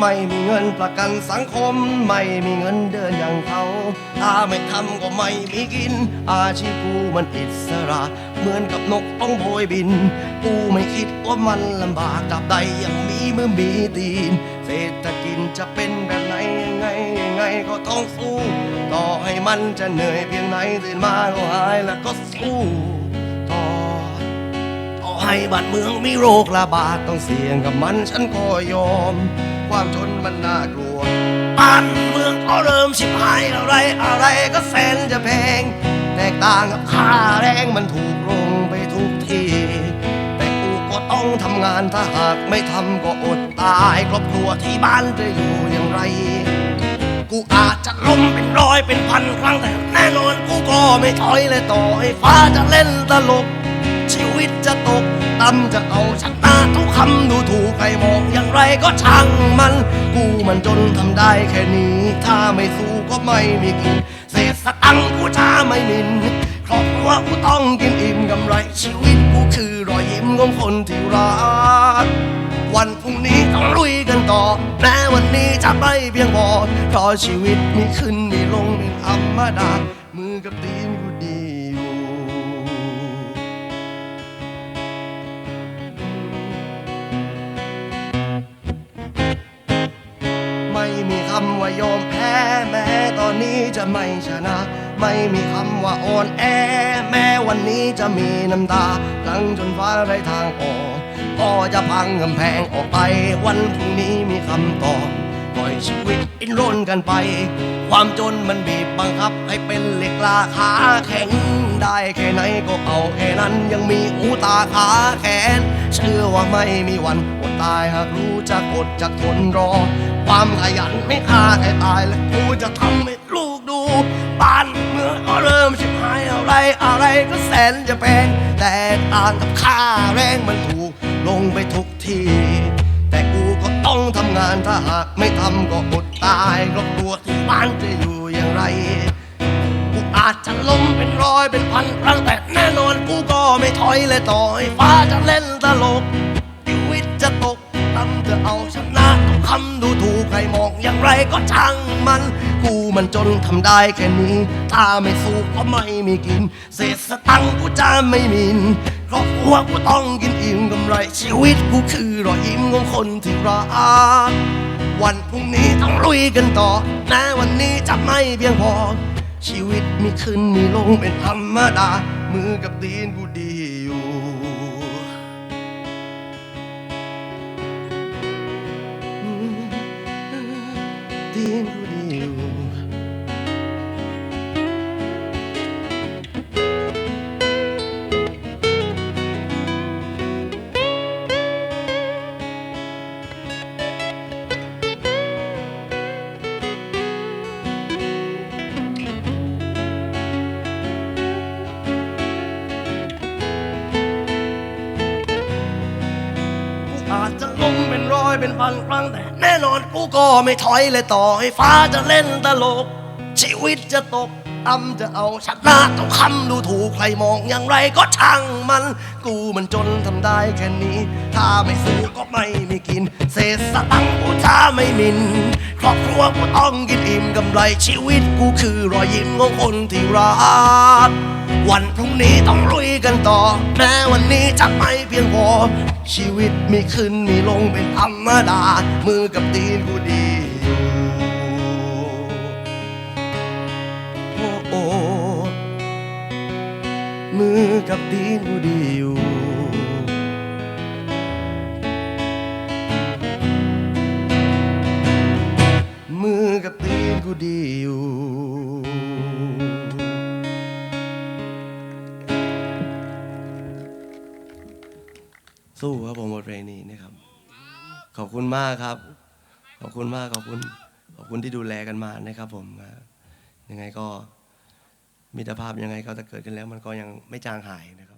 ไม่มีเงินประกันสังคม ไม่มีเงินเดินอย่างเขาถ้าไม่ทำก็ไม่มีกิน อาชีพกูมันอิสระ เหมือนกับนกต้องโบยบิน กูไม่คิดว่ามันลำบากตราบใดยังมีมือมีตีน เศรษฐกิจจะเป็นแบบไหนยังไงยังไงก็ต้องสู้ ต่อให้มันจะเหนื่อยเพียงไหนตื่นมาก็หายแล้วก็สู้ ให้บ้านเมืองมีโรคระบาดต้องเสี่ยงกับมันฉันก็ยอม ความจนมันน่ากลัวบ้านเมืองก็เริ่มชิบหายอะไรอะไรก็แสนจะแพง แตกต่างกับค่าแรงมันถูกลงไปทุกที แต่กูก็ต้องทำงานถ้าหากไม่ทำก็อดตายครอบครัวที่บ้านจะอยู่อย่างไรกูอาจจะล้มเป็นร้อยเป็นพันครั้งแต่แน่นอนกูก็ไม่ถอยเลยต่อให้ฟ้าจะเล่นตลก ชีวิตจะตก ต่ำจะเอาชนะทุกคำดูถูกใครมองอย่างไรก็ช่างมัน กูมันจนทำได้แค่นี้ ถ้าไม่สู้ก็ไม่มีกิน เศษสตังกูจะไม่มินครอบครัวกูต้องกินอิ่มกำไร ชีวิตกูคือรอยยิ้มของคนที่รักวันพรุ่งนี้ต้องลุยกันต่อแม้วันนี้จะไม่เพียงพอเพราะชีวิตมีขึ้นมีลงเป็นธรรมดามือกับตี คำว่ายอมแพ้แม้ตอนนี้จะไม่ชนะ ไม่มีคำว่าอ่อนแอ แม้วันนี้จะมีน้ำตาหลังจนฟ้าไร้ทางออกก็จะพังกำแพงออกไป วันพรุ่งนี้มีคำตอบปล่อยชีวิตอินร่นกันไป ความจนมันบีบบังคับ ให้เป็นเหล็กลาขาแข็งได้แค่ไหนก็เอาแค่นั้นยังมีหูตาขาแขน เชื่อว่าไม่มีวัน ตายหากรู้จักอดจักทนรอ ความขยันไม่ฆ่าใครตายและกูจะทำให้ลูกดู บ้านเมืองก็เริ่มชิบหายอะไรอะไรก็แสนจะแพงแต่ต่างกับค่าแรงมันถูกลงไปทุกที แต่กูก็ต้องทำงานถ้าหากไม่ทำก็อดตายครอบครัวที่บ้านจะอยู่อย่างไรกูอาจจะล้มเป็นร้อยเป็นพันครั้งแต่แน่นอนกูก็ไม่ถอยเลยต่อให้ฟ้าจะเล่นตลก วิตจะตกต่ำจะเอาชนะทุกคำดูถูกใครมองอย่างไรก็ช่างมัน กูมันจนทำได้แค่นี้ ถ้าไม่สู้ก็ไม่มีกิน เศษสตังค์กูจะไม่มินครอบครัวกูต้องกินอิ่มกำไรชีวิตกูคือรอยยิ้มของคนที่รักวันพรุ่งนี้ต้องลุยกันต่อแม้วันนี้จะไม่เพียงพอ ชีวิตมีขึ้นมีลงเป็นธรรมดา มือกับตีนกูดี อยู่ อยเป็นพันครั้งแต่แน่นอนกูก็ไม่ถอยเลยต่อให้ฟ้าจะเล่นตลก ชีวิตจะตก ต่ำจะเอาชนะต้องคำดูถูกใครมองอย่างไรก็ช่างมัน กูมันจนทำได้แค่นี้ ถ้าไม่สู้ก็ไม่มีกิน เศษสตังค์กูจะไม่มิน ครอบครัวกูต้องกินอิ่มกำไรชีวิตกูคือรอยยิ้มของคนที่รักวันพรุ่งนี้ต้องลุยกันต่อ แม้วันนี้จะไม่เพียงพอ ชีวิตมีขึ้นมีลงเป็นธรรมดา มือกับตีนกูดี มือกับตีนกูดีอยู่มือกับตีนกูดีอยู่สู้ครับผมบทเพลงนี้นะครับ ขอบคุณมากครับ ขอบคุณมากขอบคุณ ขอบคุณที่ดูแลกันมานะครับผมยังไงก็ มิตรภาพยังไงก็จะเกิดขึ้นแล้ว มันก็ยังไม่จางหายนะครับ